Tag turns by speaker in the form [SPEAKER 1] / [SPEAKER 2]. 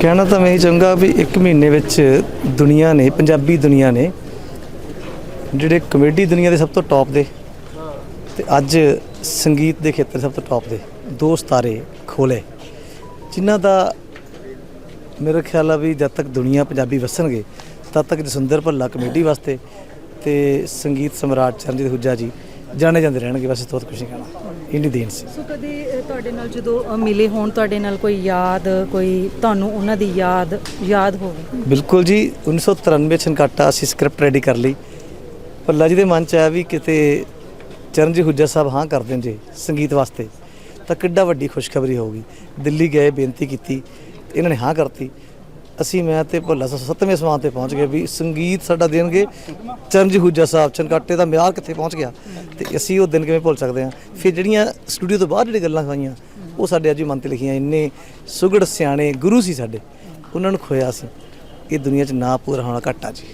[SPEAKER 1] ਕਹਿਣਾ ਤਾਂ ਮੈਂ ਇਹ ਚਾਹੁੰਗਾ ਵੀ ਇੱਕ ਮਹੀਨੇ ਵਿੱਚ ਦੁਨੀਆ ਨੇ, ਪੰਜਾਬੀ ਦੁਨੀਆ ਨੇ, ਜਿਹੜੇ ਕਮੇਡੀ ਦੁਨੀਆ ਦੇ ਸਭ ਤੋਂ ਟੌਪ ਦੇ ਤੇ ਅੱਜ ਸੰਗੀਤ ਦੇ ਖੇਤਰ ਸਭ ਤੋਂ ਟੌਪ ਦੇ, ਦੋ ਸਿਤਾਰੇ ਖੋਲੇ ਜਿਨ੍ਹਾਂ ਦਾ ਮੇਰਾ ਖਿਆਲ ਆ ਵੀ ਜਦ ਤੱਕ ਦੁਨੀਆ ਪੰਜਾਬੀ ਵਸਣਗੇ, ਤਦ ਤੱਕ ਜਸਵਿੰਦਰ ਭੱਲਾ ਕਮੇਡੀ ਵਾਸਤੇ ਤੇ ਸੰਗੀਤ ਸਮਰਾਟ ਚਰਨਜੀਤ ਹੁੱਜਾ ਜੀ ਜਾਣੇ ਜਾਂਦੇ ਰਹਿਣਗੇ ਬਸ ਇਸ ਤੋਂ ਵੱਧ ਕੁਝ ਨਹੀਂ ਕਹਿਣਾ ਇੰਨੀ ਦੇਣ ਸੀ।
[SPEAKER 2] ਸੋ ਕਦੇ ਅ, ਤੁਹਾਡੇ ਨਾਲ ਜਦੋਂ ਅ, ਮਿਲੇ ਹੋਣ ਤੁਹਾਡੇ ਨਾਲ ਕੋਈ ਯਾਦ ਕੋਈ ਤੁਹਾਨੂੰ ਉਹਨਾਂ ਦੀ ਯਾਦ ਯਾਦ ਹੋਵੇ?
[SPEAKER 1] ਬਿਲਕੁਲ ਜੀ 1993 ਛਨਕਾਟਾ ਅਸੀਂ ਸਕ੍ਰਿਪਟ ਰੈਡੀ ਕਰ ਲਈ। ਭੱਲਾ ਜੀ ਦੇ ਮਨ ਚ ਆਇਆ ਵੀ ਕਿਤੇ ਚਰਨਜੀਤ ਹੁੱਜਾ ਸਾਹਿਬ ਹਾਂ ਕਰ ਦੇਣ ਜੇ ਸੰਗੀਤ ਵਾਸਤੇ ਤਾਂ ਕਿੱਡਾ ਵੱਡੀ ਖੁਸ਼ਖਬਰੀ ਹੋਊਗੀ। ਦਿੱਲੀ ਗਏ ਬੇਨਤੀ ਕੀਤੀ ਤੇ ਇਹਨਾਂ ਨੇ ਹਾਂ ਕਰਤੀ। ਅਸੀਂ ਮੈਂ ਤੇ ਭੱਲਾ ਸਾਹਿਬ ਸੱਤਵੇਂ ਸਮਾਨ ਤੇ ਪਹੁੰਚ ਗਏ ਵੀ ਸੰਗੀਤ ਸਾਡਾ ਦੇਣਗੇ। ਚਰਨਜੀਤ ਹੁੱਜਾ ਸਾਹਿਬ, ਚਨਕਾਟੇ ਦਾ ਮਿਆਰ ਕਿੱਥੇ ਪਹੁੰਚ ਗਿਆ? ਤੇ ਅਸੀਂ ਉਹ ਦਿਨ ਕਿਵੇਂ ਭੁੱਲ ਸਕਦੇ ਹਾਂ? ਫਿਰ ਜਿਹੜੀਆਂ ਸਟੂਡੀਓ ਤੋਂ ਬਾਅਦ ਜਿਹੜੀਆਂ ਗੱਲਾਂ ਹੋਈਆਂ, ਉਹ ਸਾਡੇ ਅੱਜ ਵੀ ਮਨ ਤੇ ਲਿਖੀਆਂ। ਇੰਨੇ ਸੁਗੜ ਸਿਆਣੇ ਗੁਰੂ ਸੀ ਸਾਡੇ। ਉਹਨਾਂ ਨੂੰ ਖੋਇਆ ਸੀ ਇਹ ਦੁਨੀਆ 'ਚ ਨਾ ਪੂਰਾ ਹੋਣਾ ਘਾਟਾ ਜੀ।